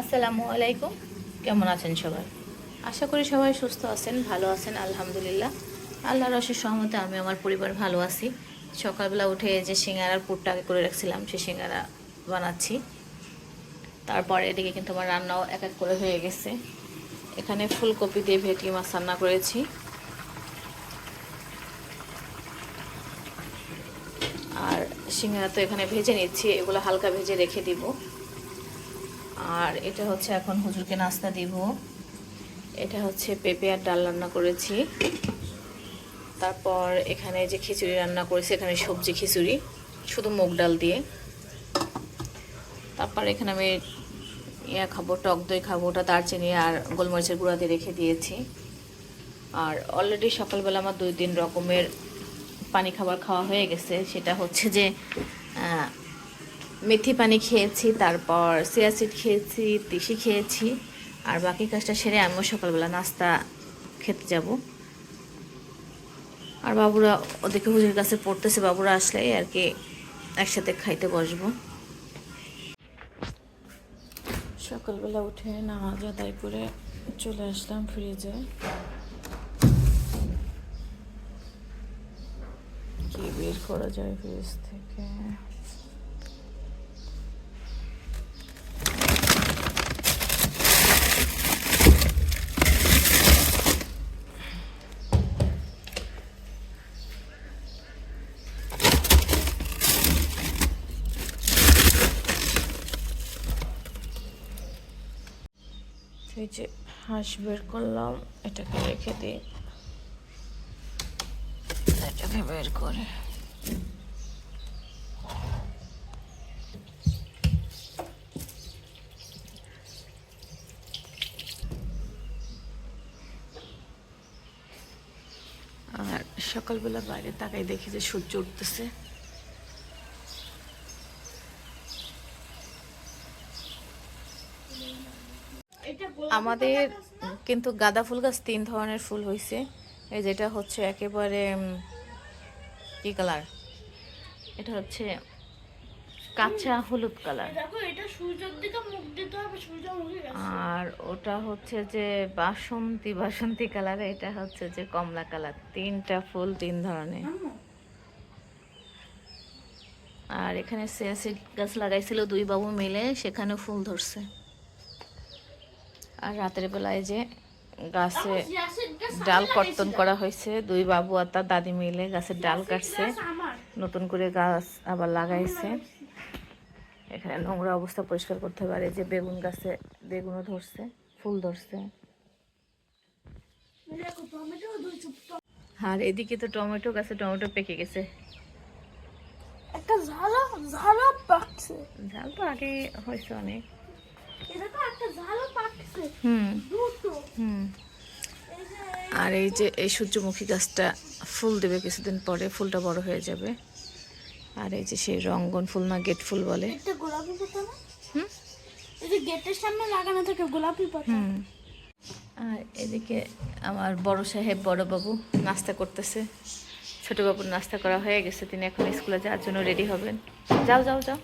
আসসালামু আলাইকুম। কেমন আছেন সবাই? আশা করি সবাই সুস্থ আছেন, ভালো আছেন, আলহামদুলিল্লাহ। আল্লাহর অশেষ সহমতে আমি আমার পরিবার ভালো আছি। সকালবেলা উঠে যে সিঙ্গারার পুরটা আগে করে রাখছিলাম, সেই সিঙ্গারা বানাচ্ছি। তারপরে এদিকে কিন্তু আমার রান্নাও এক এক করে হয়ে গেছে। এখানে ফুলকপি দিয়ে ভেটকি মাছ রান্না করেছি। আর সিঙ্গারা তো এখানে ভেজে নিচ্ছি, এগুলো হালকা ভেজে রেখে দিব। আর এটা হচ্ছে এখন হুজুরকে নাস্তা দিব। এটা হচ্ছে পেঁপে আর ডাল রান্না করেছি। তারপর এখানে যে খিচুড়ি রান্না করেছি, এখানে সবজি খিচুড়ি, শুধু মুগ ডাল দিয়ে। তারপর এখানে আমি ইয়া খাব, টক দই খাব, ওটা দারচিনি আর গোলমরিচের গুঁড়া দিয়ে রেখে দিয়েছি। আর অলরেডি সকালবেলা আমার দুই তিন রকমের পানি খাবার খাওয়া হয়ে গেছে। সেটা হচ্ছে যে মেথি পানি খেয়েছি, তারপর সিয়াসিড খেয়েছি, তিসি খেয়েছি, আর বাকি কাজটা সেরে আমিও সকালবেলা নাস্তা খেতে যাব। আর বাবুরা ওদেরকে হুজুর কাছে পড়তেছে, বাবুরা আসলেই আর কি একসাথে খাইতে বসবো। সকালবেলা উঠে নামাজ আদায় করে চলে আসলাম ফ্রিজে কি বের করা যায় ফ্রিজ থেকে? এই যে হাঁস বের করলাম, এটাকে রেখে দিই। এটাকে বের করে। আর সকালবেলা বাইরে তাকাই দেখি যে সূর্য উঠতেছে। আমাদের কিন্তু গাঁদা ফুল গাছ তিন ধরনের ফুল হয়েছে এই যেটা হচ্ছে একেবারে কি কালার? এটা হচ্ছে কাঁচা হলুদ কালার। আর ওটা হচ্ছে যে বাসন্তী বাসন্তী কালার এটা হচ্ছে যে কমলা কালার। তিনটা ফুল তিন ধরনের। আর এখানে সিয়াসিড গাছ লাগাইছিল দুই বাবু মিলে সেখানে ফুল ধরছে। আর রাতের বেলায় যে গাছে ডাল কর্তন করা হয়েছে দুই বাবু আর তার দাদি মিলে গাছের ডাল কাটছে। নতুন করে গাছ আবার লাগাইছে। এখানে নোংরা অবস্থা পরিষ্কার করতে পারে যে বেগুন গাছে বেগুনও ধরছে ফুল ধরছে। আর এদিকে তো টমেটো গাছে টমেটো পেকে গেছে। একটা ঝালা ঝালা পাকছে। ঝাল তো আগে হয়েছে অনেক। এটা তো একটা হুম। হুম। আর এই যে এই সূর্যমুখী গাছটা ফুল দেবে কিছুদিন পরে ফুলটা বড় হয়ে যাবে। আর এই যে সেই রঙ্গন ফুল না গেট ফুল বলে। হুম? এই যে গেটের সামনে লাগানো থাকে গোলাপি পাতা। হুম। আর এদিকে আমার বড় সাহেব বড় বাবু নাস্তা করতেছে। ছোট বাবুর নাস্তা করা হয়ে গেছে তিনি এখন স্কুলে যাওয়ার জন্য রেডি হবেন। যাও যাও যাও।